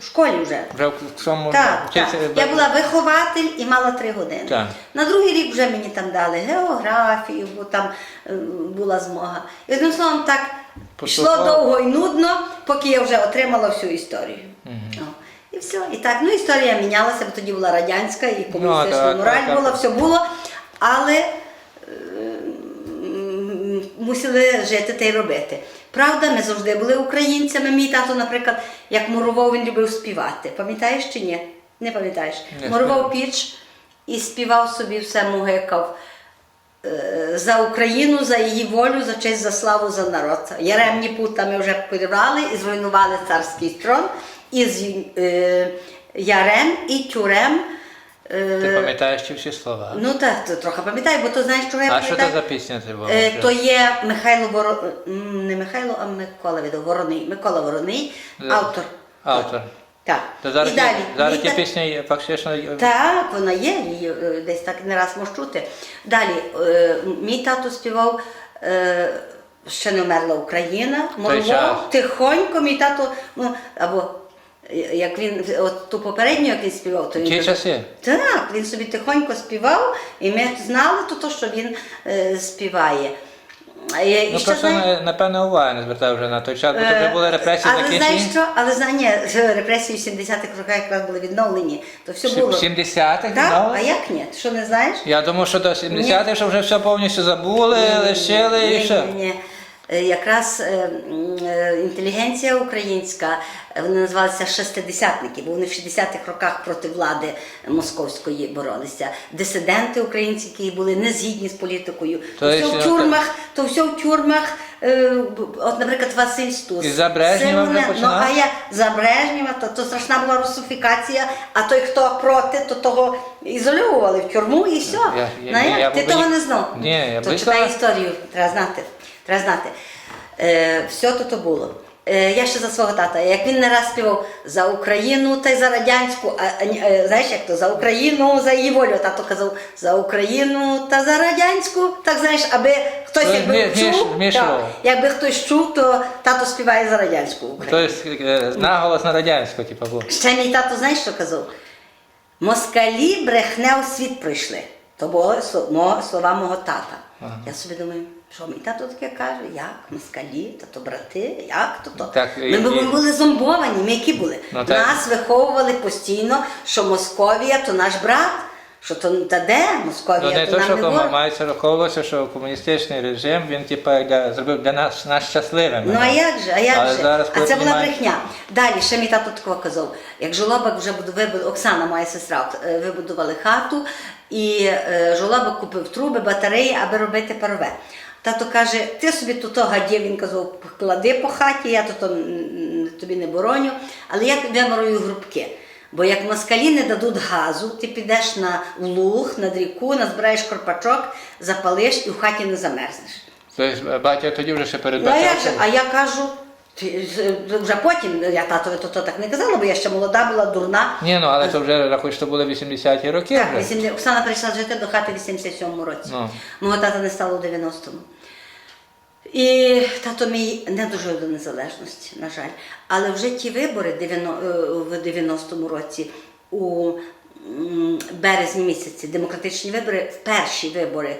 в школі вже. Вже в цьому Так, так. Я була вихователь і мала три години. Так. На другий рік вже мені там дали географію, бо там е, була змога. І одним словом так йшло довго і нудно, поки я вже отримала всю історію. О, І все. І так, ну історія мінялася, бо тоді була радянська і комуністична так, мораль так, так. була, все було. Але е, мусили жити та й робити. Правда, ми завжди були українцями. Мій тато, наприклад, як мурував, він любив співати. Пам'ятаєш чи ні? Не пам'ятаєш? Мурував піч і співав собі все мугикав. Е, За Україну, за її волю, за честь, за славу, за народ. Яремні путами вже підібрали і зруйнували царський трон. Із е, Ярем і Тюрем. Ти пам'ятаєш ці всі слова? Ну так, то трохи пам'ятаю, бо то знаєш, чого я а що це за пісня це була? Е, То є Михайло Воро... не Михайло, а Микола відомо, Вороний. Микола Вороний, автор. Автор. Так. То зараз, І далі. зараз ті пісні є фактично. Так, вона є, її десь так не раз можеш чути. Далі, е, мій тато співав. Е, Ще не вмерла Україна, той тихонько, мій тато, ну або як він от ту попередню, як він співав, то він Ті часи. так, він собі тихонько співав, і ми знали то, то що він е, співає. Е, І Ну ще, просто знаєш, на- напевно уваги не звертав вже на той час, бо то вже е, були репресії але знаєш що? Але знає, ні, репресії в 70-х роках якраз були відновлені. То все було. В 70-х Так, а як ні? Ти Що не знаєш? Я думав, що до 70-х що вже все повністю забули, лишили і Ні, все. ні, ні. Е, Якраз е, е, інтелігенція українська, вони називалися шестидесятники, бо вони в 60-х роках проти влади московської боролися. Дисиденти українські, які були не згідні з політикою. То То, все в тюрмах, то все в тюрмах. От, наприклад, Василь Стус. І за Брежнєва вже Ну, а я за Брежнєва, то, то страшна була русифікація, а той, хто проти, то того ізольовували в тюрму і все. Я- я- я ти був того би- не знав. Ні, я то близько- читай історію, треба знати. Треба знати. Е, все то то було. Е, я ще за свого тата. Як він не раз співав за Україну та й за радянську, а, е, знаєш, як то за Україну, за її волю. Тато казав за Україну та за радянську. Так знаєш, аби хтось То якби вміш- чув, вмішував. так, якби хтось чув, то тато співає за радянську Україну. Тобто е, наголос на радянську, типу, був. Ще мій тато, знаєш, що казав? Москалі брехне у світ прийшли. То були сло- мо- слова мого тата. Я собі думаю, що мій тато таке каже, як москалі, та то брати, як то то. Так, і- ми, були зомбовані, ми які були. Ну, так. Нас виховували постійно, що Московія то наш брат. Що то та де Московія, Ну не то то, нам що не ворог. мається враховуватися, що комуністичний режим він типу, для, зробив для нас, нас щасливими. Ну а як же, а як Але же? зараз, а це була брехня. Далі ще мій тато такого казав. Як жолобок вже буду вибуд... Оксана, моя сестра, е, вибудували хату, і е, жолобок купив труби, батареї, аби робити парове. Тато каже, ти собі тут він казав, клади по хаті, я тут тобі не бороню, але я вимарую грубки. Бо як москалі не дадуть газу, ти підеш на луг, над ріку, назбираєш корпачок, запалиш і в хаті не замерзнеш. Батько тоді вже ще Ну, а я передбачав. А я кажу, вже потім, я татові то, то так не казала, бо я ще молода була, дурна. Ні, ну але то вже рахуй, що були 80-ті роки Так, 80 Оксана прийшла жити до хати в 87-му році. Ну. Мого тата не стало в 90-му. І тато мій не дожив до незалежності, на жаль. Але вже ті вибори дев'яно- е, в 90-му році, у березні місяці, демократичні вибори, перші вибори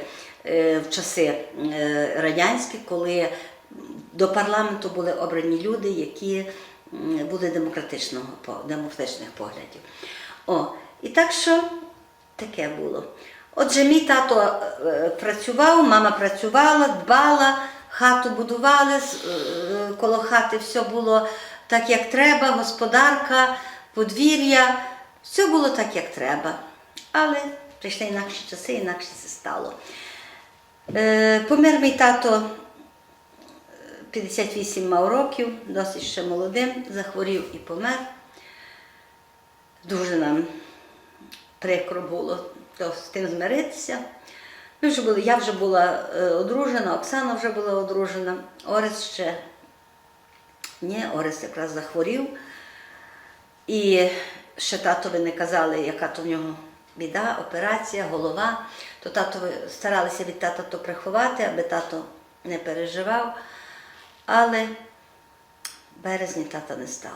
е, в часи е, радянські, коли до парламенту були обрані люди, які були демократичного, демократичних поглядів. О, і так що таке було. Отже, мій тато е, працював, мама працювала, дбала, хату будували, е, коло хати все було так, як треба, господарка, подвір'я, все було так, як треба. Але прийшли інакші часи, інакше це стало. Е, помер мій тато 58 мав років, досить ще молодим, захворів і помер. Дуже нам прикро було то з тим змиритися. Ми вже були, я вже була е, одружена, Оксана вже була одружена, Орес ще. Ні, Орес якраз захворів. І ще татові не казали, яка то в нього біда, операція, голова. То татові старалися від тата то приховати, аби тато не переживав. Але в березні тата не стало.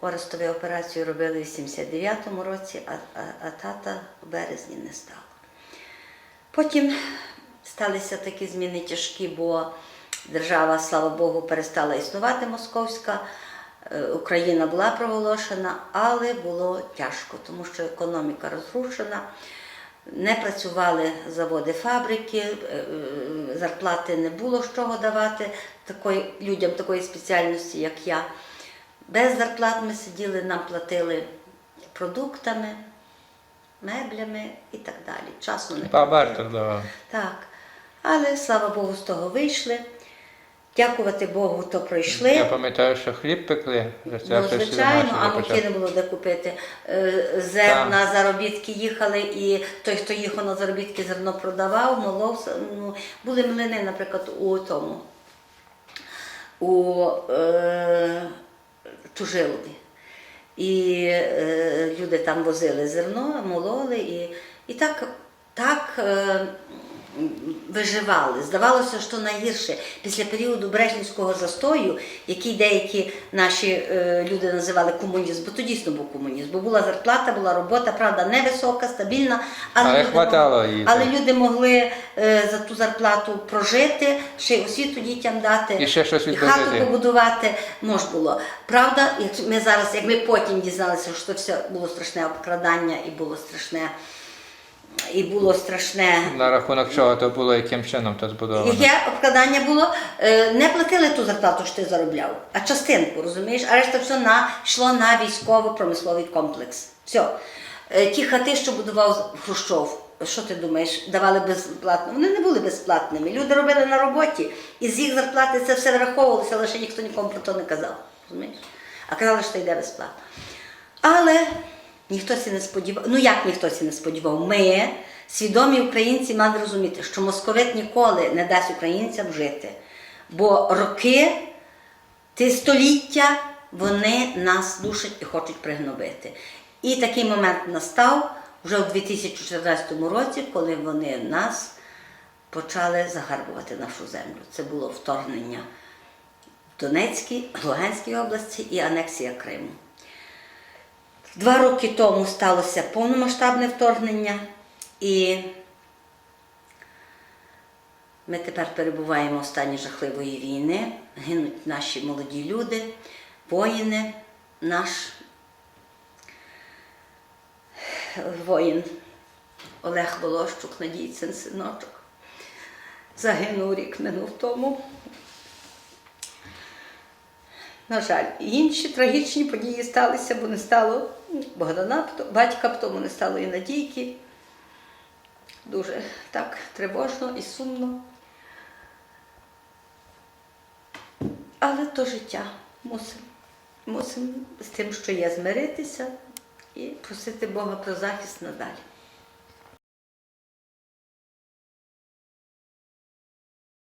Орестові операцію робили в 89-му році, а, а, а тата в березні не стало. Потім сталися такі зміни тяжкі, бо держава, слава Богу, перестала існувати московська. Е, Україна була проголошена, але було тяжко, тому що економіка розрушена, не працювали заводи, фабрики, е, е, зарплати не було з чого давати такої, людям такої спеціальності, як я. Без зарплат ми сиділи, нам платили продуктами, меблями і так далі. Часу не барter так. Але слава Богу, з того вийшли. Дякувати Богу, то пройшли. Я пам'ятаю, що хліб пекли, Ну, рецепти всі звичайно, а на муки не було де купити. Е, Зерна, заробітки їхали, і той, хто їхав на заробітки, зерно продавав, молов. Ну, були млини, наприклад, у тому, у е, Чужилові. І е, люди там возили зерно, мололи, і, і так, так е, виживали. Здавалося, що найгірше після періоду Брежнівського застою, який деякі наші е, люди називали комунізм, бо то дійсно був комунізм, бо була зарплата, була робота, правда, невисока, стабільна, але, Але люди могли- її, але люди могли е, за ту зарплату прожити, ще й освіту дітям дати, І ще щось і хату побудувати можна було. Правда, як ми зараз, як ми потім дізналися, що це все було страшне обкрадання і було страшне, і було страшне. На рахунок чого то було, яким чином то збудовано. Яке обкрадання було? Е, Не платили ту зарплату, що ти заробляв, а частинку, розумієш? А решта все на, йшло на військово-промисловий комплекс. Все. Ті хати, що будував Хрущов, що ти думаєш, давали безплатно? Вони не були безплатними. Люди робили на роботі, і з їх зарплати це все враховувалося, лише ніхто нікому про то не казав. Розумієш? А казали, що йде безплатно. Але ніхто сі не сподівав. Ну як ніхто сі не сподівав? Ми, свідомі українці, мали розуміти, що московит ніколи не дасть українцям жити. Бо роки, ті століття, вони нас душать і хочуть пригнобити. І такий момент настав вже у 2014 році, коли вони нас почали загарбувати нашу землю. Це було вторгнення в Донецькій, Луганській області і анексія Криму. Два роки тому сталося повномасштабне вторгнення, і ми тепер перебуваємо в стані жахливої війни. Гинуть наші молоді люди, воїни, наш воїн Олег Волощук, Надійцин синочок. Загинув рік минув тому. На жаль, інші трагічні події сталися, бо не стало Богдана, батька батька, тому не стало і Надійки. Дуже так тривожно і сумно. Але то життя. Мусимо мусим з тим, що є, змиритися і просити Бога про захист надалі.